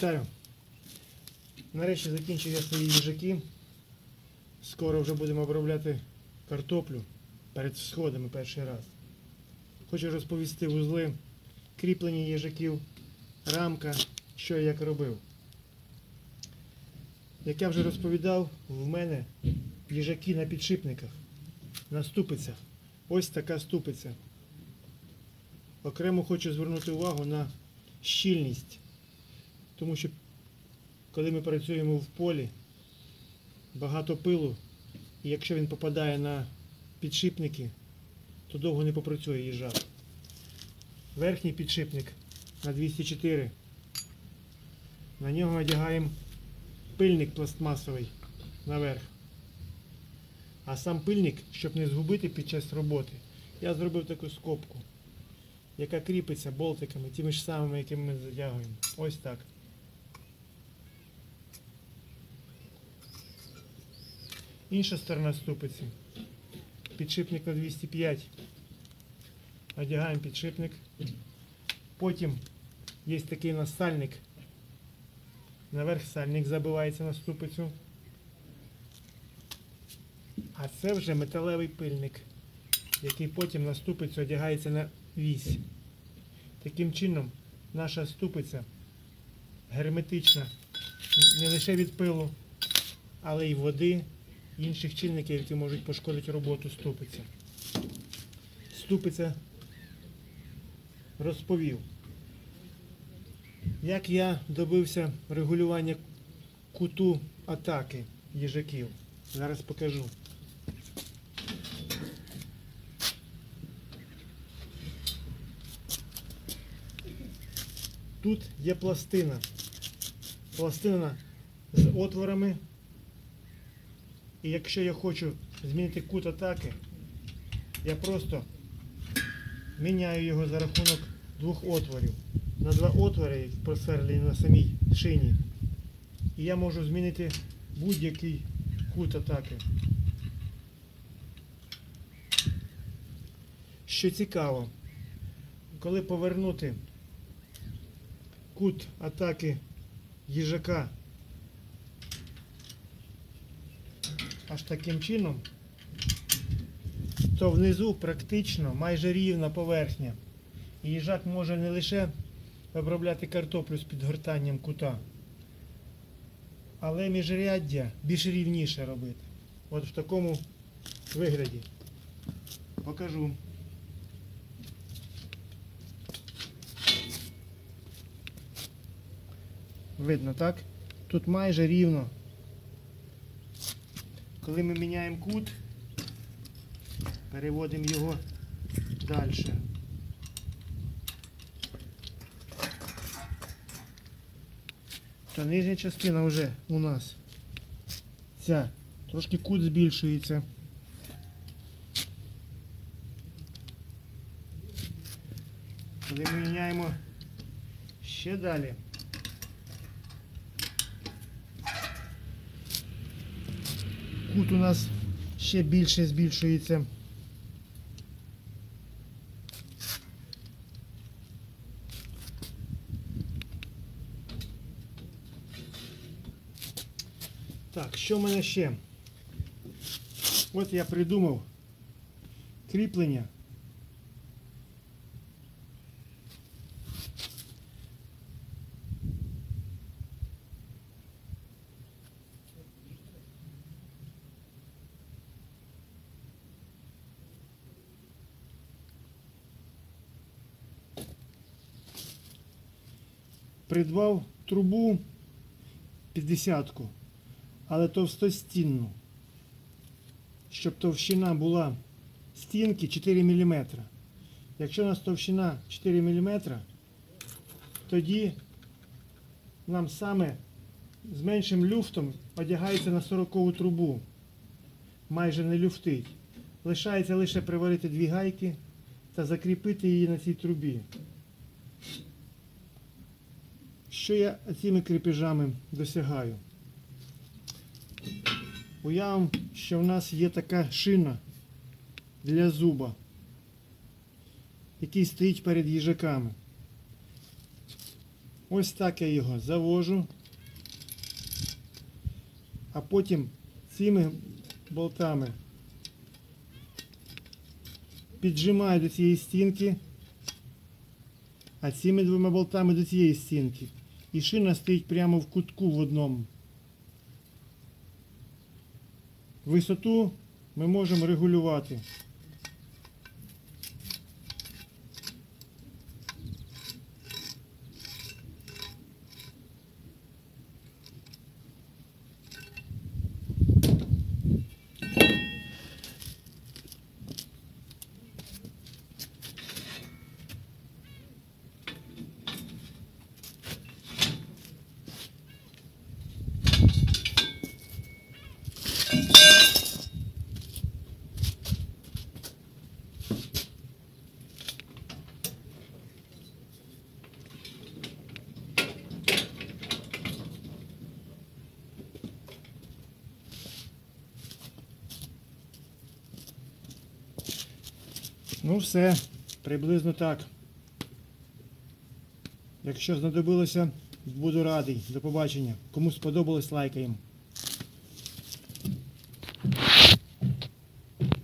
Вітаю. Нарешті закінчив я свої їжаки. Скоро вже будемо обробляти картоплю перед сходами перший раз. Хочу розповісти вузли, кріплення їжаків, рамка, що я як робив. Як я вже розповідав, в мене їжаки на підшипниках, на ступицях. Ось така ступиця. Окремо хочу звернути увагу на щільність. Тому що коли ми працюємо в полі, багато пилу, і якщо він попадає на підшипники, то довго не попрацює їжак. Верхній підшипник на 204. На нього одягаємо пильник пластмасовий наверх. А сам пильник, щоб не згубити під час роботи, я зробив таку скобку, яка кріпиться болтиками, тими ж самими, якими ми затягуємо. Ось так. Інша сторона ступиці. Підшипник на 205. Одягаємо підшипник. Потім є такий у нас сальник. Наверх сальник забивається на ступицю. А це вже металевий пильник, який потім на ступицю одягається на вісь. Таким чином наша ступиця герметична не лише від пилу, але й води, інших чинників, які можуть пошкодити роботу ступиці. Ступиця розповів, як я добився регулювання куту атаки їжаків. Зараз покажу. Тут є пластина. Пластина з отворами. І якщо я хочу змінити кут атаки, я просто міняю його за рахунок двох отворів. На два отвори просверлені на самій шині. І я можу змінити будь-який кут атаки. Що цікаво, коли повернути кут атаки їжака аж таким чином, то внизу практично майже рівна поверхня. І їжак може не лише обробляти картоплю з підгортанням кута, але міжряддя більш рівніше робити. От в такому вигляді. Покажу. Видно, так? Тут майже рівно. Коли ми міняємо кут, переводимо його далі. То нижня частина вже у нас ця. Трошки кут збільшується. Коли ми міняємо ще далі. Кут у нас ще більше збільшується. Так, що в мене ще? От я придумав кріплення. Придбав трубу 50-ку, але товстостінну, щоб товщина була стінки 4 мм. Якщо у нас товщина 4 мм, тоді нам саме з меншим люфтом одягається на 40 трубу. Майже не люфтить. Лишається лише приварити дві гайки та закріпити її на цій трубі. Що я цими кріпежами досягаю? Уявимо, що в нас є така шина для зуба, який стоїть перед їжаками. Ось так я його завожу. А потім цими болтами піджимаю до цієї стінки, а цими двома болтами до цієї стінки. І шина стоїть прямо в кутку в одному. Висоту ми можемо регулювати. Ну все, приблизно так. Якщо знадобилося, буду радий. До побачення. Кому сподобалось, лайкаємо.